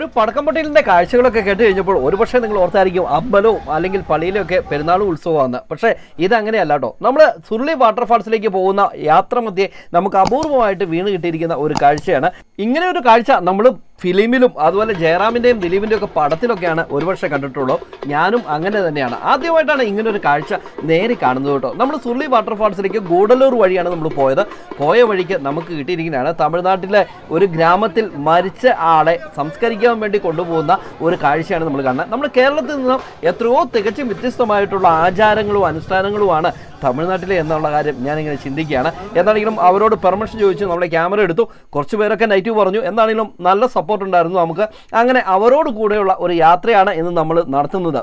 ഒരു പടക്കം പടക്കംപൊട്ടിലിന്റെ കാഴ്ചകളൊക്കെ കേട്ട് കഴിഞ്ഞപ്പോൾ ഒരുപക്ഷെ നിങ്ങൾ ഓർത്തായിരിക്കും അമ്പലവും അല്ലെങ്കിൽ പള്ളിയിലും ഒക്കെ പെരുന്നാൾ ഉത്സവമാണ്. പക്ഷേ ഇതങ്ങനെയല്ല കേട്ടോ നമ്മൾ സുരുളി വാട്ടർഫാൾസിലേക്ക് പോകുന്ന യാത്ര മധ്യേ നമുക്ക് അപൂർവമായിട്ട് വീണ് കിട്ടിയിരിക്കുന്ന ഒരു കാഴ്ചയാണ്. ഇങ്ങനെ ഒരു കാഴ്ച നമ്മൾ ഫിലിമിലും അതുപോലെ ജയറാമിന്റെയും ദിലീപിന്റെയും ഒക്കെ പടത്തിലൊക്കെയാണ് ഒരുപക്ഷെ കണ്ടിട്ടുള്ളൂ. ഞാനും അങ്ങനെ തന്നെയാണ്. ആദ്യമായിട്ടാണ് ഇങ്ങനെ ഒരു കാഴ്ച നേരി കാണുന്നത് കേട്ടോ. നമ്മൾ സുള്ളി വാട്ടർഫാൾസിലേക്ക് ഗൂഡല്ലൂർ വഴിയാണ് നമ്മൾ പോയത്. പോയ വഴിക്ക് നമുക്ക് കിട്ടിയിരിക്കുന്നതാണ് തമിഴ്നാട്ടിലെ ഒരു ഗ്രാമത്തിൽ മരിച്ച ആളെ സംസ്കരിക്കാൻ വേണ്ടി കൊണ്ടുപോകുന്ന ഒരു കാഴ്ചയാണ് നമ്മൾ കാണുന്നത്. നമ്മൾ കേരളത്തിൽ നിന്നും എത്രയോ തികച്ചും വ്യത്യസ്തമായിട്ടുള്ള ആചാരങ്ങളും അനുഷ്ഠാനങ്ങളുമാണ് തമിഴ്നാട്ടിലെ എന്നുള്ള കാര്യം ഞാനിങ്ങനെ ചിന്തിക്കുകയാണ്. എന്താണെങ്കിലും അവരോട് പെർമിഷൻ ചോദിച്ചു നമ്മളെ ക്യാമറ എടുത്തു. കുറച്ച് പേരൊക്കെ നൈറ്റ് പറഞ്ഞു. എന്താണെങ്കിലും നല്ല ഉണ്ടായിരുന്നു നമുക്ക്. അങ്ങനെ അവരോട് കൂടെയുള്ള ഒരു യാത്രയാണ് ഇന്ന് നമ്മൾ നടത്തുന്നത്.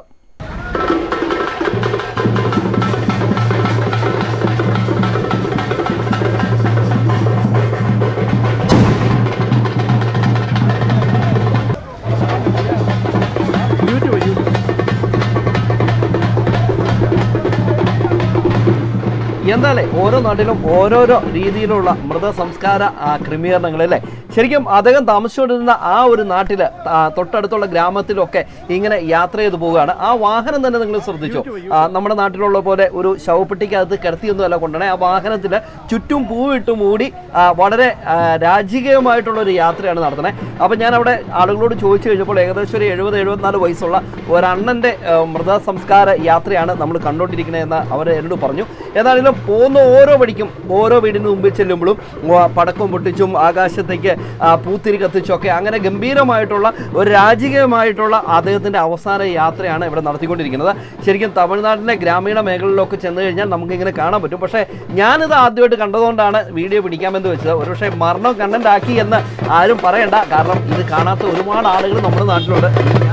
എന്തായാലും ഓരോ നാട്ടിലും ഓരോരോ രീതിയിലുള്ള മൃതസംസ്കാര അല്ലേ ശരിക്കും അദ്ദേഹം താമസിച്ചുകൊണ്ടിരുന്ന ആ ഒരു നാട്ടിൽ തൊട്ടടുത്തുള്ള ഗ്രാമത്തിലൊക്കെ ഇങ്ങനെ യാത്ര ചെയ്ത് പോവുകയാണ്. ആ വാഹനം തന്നെ നിങ്ങൾ ശ്രദ്ധിച്ചു? നമ്മുടെ നാട്ടിലുള്ള പോലെ ഒരു ശവപ്പെട്ടിക്കകത്ത് കിടത്തിയൊന്നുമല്ല കൊണ്ടുവരണേ ആ വാഹനത്തിൽ ചുറ്റും പൂവിട്ട് മൂടി വളരെ രാജകീയമായിട്ടുള്ള ഒരു യാത്രയാണ് നടത്തുന്നത്. അപ്പം ഞാൻ അവിടെ ആളുകളോട് ചോദിച്ചു കഴിഞ്ഞപ്പോൾ ഏകദേശം ഒരു എഴുപത് എഴുപത്തിനാല് വയസ്സുള്ള ഒരണ്ണന്റെ മൃതസംസ്കാര യാത്രയാണ് നമ്മൾ കണ്ടുകൊണ്ടിരിക്കുന്നത് എന്ന് അവർ എന്നോട് പറഞ്ഞു. ഏതാണെങ്കിലും പോകുന്ന ഓരോ വഴിക്കും ഓരോ വീടിന് മുമ്പിൽ ചെല്ലുമ്പോഴും പടക്കം പൊട്ടിച്ചും ആകാശത്തേക്ക് പൂത്തിരി കത്തിച്ചൊക്കെ അങ്ങനെ ഗംഭീരമായിട്ടുള്ള ഒരു രാജകീയമായിട്ടുള്ള അദ്ദേഹത്തിന്റെ അവസാന യാത്രയാണ് ഇവിടെ നടത്തിക്കൊണ്ടിരിക്കുന്നത്. ശരിക്കും തമിഴ്നാട്ടിലെ ഗ്രാമീണ മേഖലകളിലൊക്കെ ചെന്ന് കഴിഞ്ഞാൽ നമുക്കിങ്ങനെ കാണാൻ പറ്റും. പക്ഷേ ഞാനിത് ആദ്യമായിട്ട് കണ്ടതുകൊണ്ടാണ് വീഡിയോ പിടിക്കാമെന്ന് വെച്ചത്. ഒരുപക്ഷെ മരണം കണ്ടന്റ് ആക്കി എന്ന് ആരും പറയണ്ട. കാരണം ഇത് കാണാത്ത ഒരുപാട് ആളുകൾ നമ്മുടെ നാട്ടിലുണ്ട്.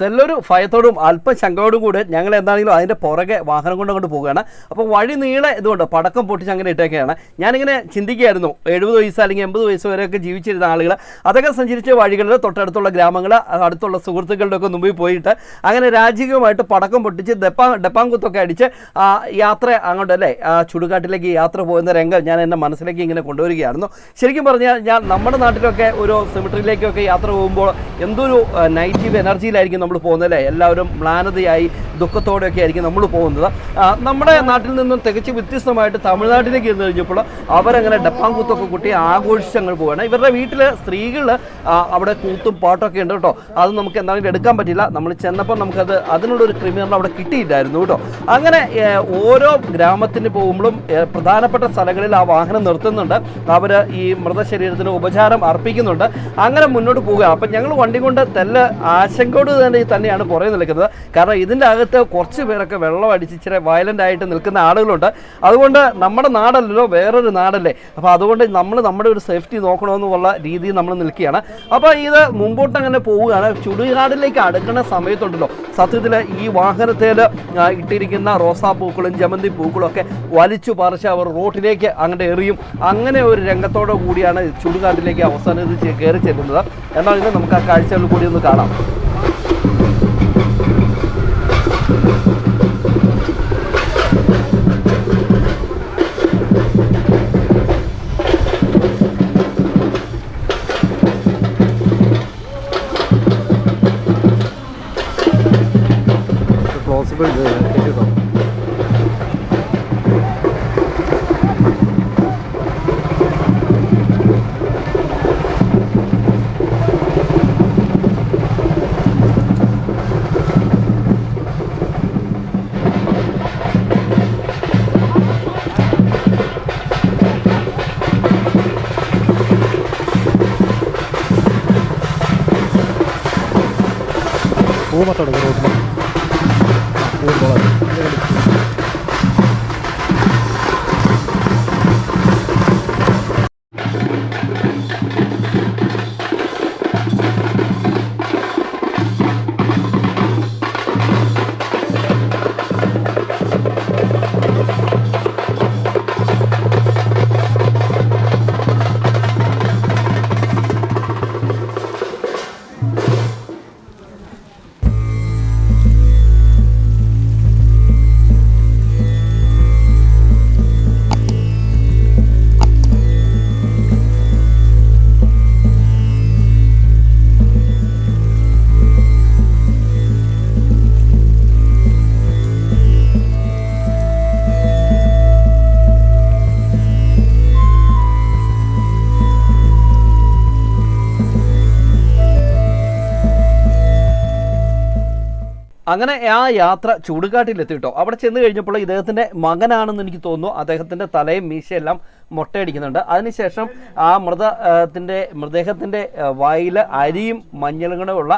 തെല്ലൊരു ഭയത്തോടും അല്പം ശങ്കയോടും കൂടെ ഞങ്ങൾ എന്താണെങ്കിലും അതിന്റെ പുറകെ വാഹനം കൊണ്ട് അങ്ങോട്ട് പോവുകയാണ് അപ്പോൾ വഴി നീളെ ഇതുകൊണ്ട് പടക്കം പൊട്ടിച്ച് അങ്ങനെ ഇട്ടേക്കെയാണ് ഞാനിങ്ങനെ ചിന്തിക്കുകയായിരുന്നു. എഴുപത് വയസ്സ് അല്ലെങ്കിൽ എൺപത് വയസ്സ് വരെയൊക്കെ ജീവിച്ചിരുന്ന ആളുകൾ അതൊക്കെ സഞ്ചരിച്ച വഴികളിൽ തൊട്ടടുത്തുള്ള ഗ്രാമങ്ങൾ അടുത്തുള്ള സുഹൃത്തുക്കളുടെ ഒക്കെ മുമ്പിൽ പോയിട്ട് അങ്ങനെ രാജകീയമായിട്ട് പടക്കം പൊട്ടിച്ച് ഡെപ്പാ ഡെപ്പാങ്കുത്തൊക്കെ അടിച്ച് ആ യാത്ര അങ്ങോട്ട് അല്ലേ ആ ചുടുകാട്ടിലേക്ക് യാത്ര പോകുന്ന രംഗം ഞാൻ എന്റെ മനസ്സിലേക്ക് ഇങ്ങനെ കൊണ്ടുവരികയായിരുന്നു. ശരിക്കും പറഞ്ഞാൽ ഞാൻ നമ്മുടെ നാട്ടിലൊക്കെ ഒരു സെമിട്രിയിലേക്കൊക്കെ യാത്ര പോകുമ്പോൾ എന്തൊരു നെഗറ്റീവ് എനർജിയിലായിരിക്കും നമ്മൾ പോകുന്നത് അല്ലേ എല്ലാവരും മ്ലാനതയായി ദുഃഖത്തോടെയൊക്കെ ആയിരിക്കും നമ്മൾ പോകുന്നത്. നമ്മുടെ നാട്ടിൽ നിന്നും തികച്ച് വ്യത്യസ്തമായിട്ട് തമിഴ്നാട്ടിലേക്ക് ചെന്ന് കഴിഞ്ഞപ്പോൾ അവരങ്ങനെ ഡപ്പാങ്കൂത്തൊക്കെ കുട്ടി കൂട്ടി അങ്ങ് പോവുകയാണ്. ഇവരുടെ വീട്ടിൽ സ്ത്രീകൾ അവിടെ കൂത്തും പാട്ടൊക്കെ ഉണ്ട് കേട്ടോ. അത് നമുക്ക് എന്താണെങ്കിലും എടുക്കാൻ പറ്റില്ല. നമ്മൾ ചെന്നപ്പോൾ നമുക്കത് അതിനുള്ളൊരു ക്രിമിനൽ അവിടെ കിട്ടിയില്ലായിരുന്നു കേട്ടോ. അങ്ങനെ ഓരോ ഗ്രാമത്തിന് പോകുമ്പോഴും പ്രധാനപ്പെട്ട സ്ഥലങ്ങളിൽ ആ വാഹനം നിർത്തുന്നുണ്ട്. അവർ ഈ മൃതശരീരത്തിന് ഉപചാരം അർപ്പിക്കുന്നുണ്ട്. അങ്ങനെ മുന്നോട്ട് പോവുക അപ്പം ഞങ്ങൾ വണ്ടി കൊണ്ട് തെല്ല ആശങ്കയോട് തന്നെ തന്നെയാണ് പുറകെ നിൽക്കുന്നത്. കാരണം ഇതിന്റെ അകത്ത് കുറച്ച് പേരൊക്കെ വെള്ളം അടിച്ച് ഇച്ചിരി വയലന്റ് ആയിട്ട് നിൽക്കുന്ന ആളുകളുണ്ട്. അതുകൊണ്ട് നമ്മുടെ നാടല്ലല്ലോ വേറൊരു നാടല്ലേ? അപ്പോൾ അതുകൊണ്ട് നമ്മൾ നമ്മുടെ ഒരു സേഫ്റ്റി നോക്കണമെന്നുള്ള രീതിയിൽ നമ്മൾ നിൽക്കുകയാണ്. അപ്പോൾ ഇത് മുമ്പോട്ട് അങ്ങനെ പോവുകയാണ്. ചുടുകാടിലേക്ക് അടുക്കുന്ന സമയത്തുണ്ടല്ലോ. സത്യത്തിൽ ഈ വാഹനത്തിൽ ഇട്ടിരിക്കുന്ന റോസാ പൂക്കളും ജമന്തി പൂക്കളും ഒക്കെ വലിച്ചു പറിച്ച് അവർ റോട്ടിലേക്ക് അങ്ങോട്ട് എറിയും. അങ്ങനെ ഒരു രംഗത്തോടു കൂടിയാണ് ചുടുകാട്ടിലേക്ക് അവസാനം ഇത് കയറി ചെല്ലുന്നത്. എന്നാൽ ഇത് നമുക്ക് ആ കാഴ്ചകൾ കൂടി ഒന്ന് കാണാം. गोमा तडको रोडमा അങ്ങനെ ആ യാത്ര ചൂടുകാട്ടിലെത്തിയിട്ടോ. അവിടെ ചെന്ന് കഴിഞ്ഞപ്പോൾ ഇദ്ദേഹത്തിന്റെ മകനാണെന്ന് എനിക്ക് തോന്നുന്നു. അദ്ദേഹത്തിന്റെ തലയും മീശയെല്ലാം മുട്ടയടിക്കുന്നുണ്ട്. അതിനുശേഷം ആ മൃതത്തിന്റെ മൃതദേഹത്തിന്റെ വായിൽ അരിയും മഞ്ഞളും കൂടെ ഉള്ള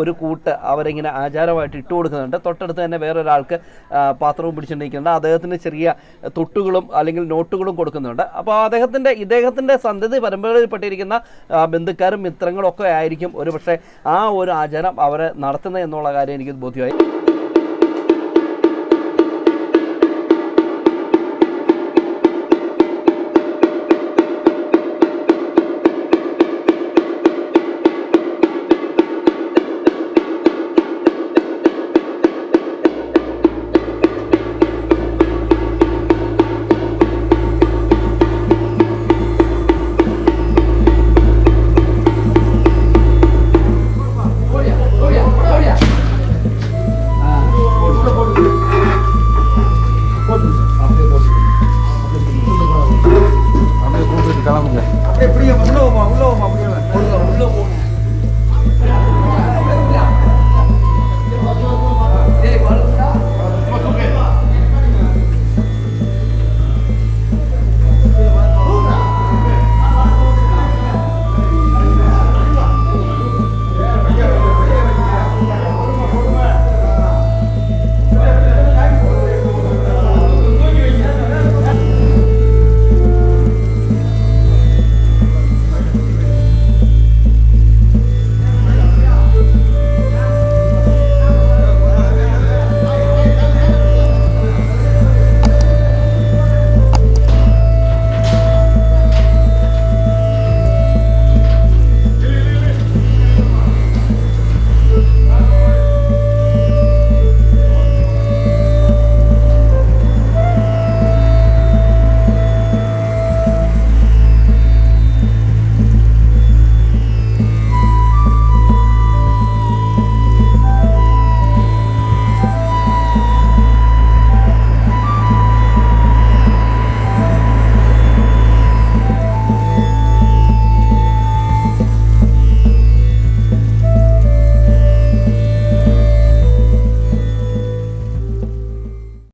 ഒരു കൂട്ട് അവരിങ്ങനെ ആചാരമായിട്ട് ഇട്ട് കൊടുക്കുന്നുണ്ട്. തൊട്ടടുത്ത് തന്നെ വേറൊരാൾക്ക് പാത്രവും പിടിച്ചുകൊണ്ടിരിക്കുന്നുണ്ട്. അദ്ദേഹത്തിന് ചെറിയ തൊട്ടുകളും അല്ലെങ്കിൽ നോട്ടുകളും കൊടുക്കുന്നുണ്ട്. അപ്പോൾ അദ്ദേഹത്തിന്റെ ഇദ്ദേഹത്തിന്റെ സന്തതി പരമ്പരയിൽപ്പെട്ടിരിക്കുന്ന ബന്ധുക്കാരും മിത്രങ്ങളും ഒക്കെ ആയിരിക്കും ഒരു പക്ഷേ ആ ഒരു ആചാരം അവരെ നടത്തുന്നത് എന്നുള്ള കാര്യം എനിക്ക് ബോധ്യമായി.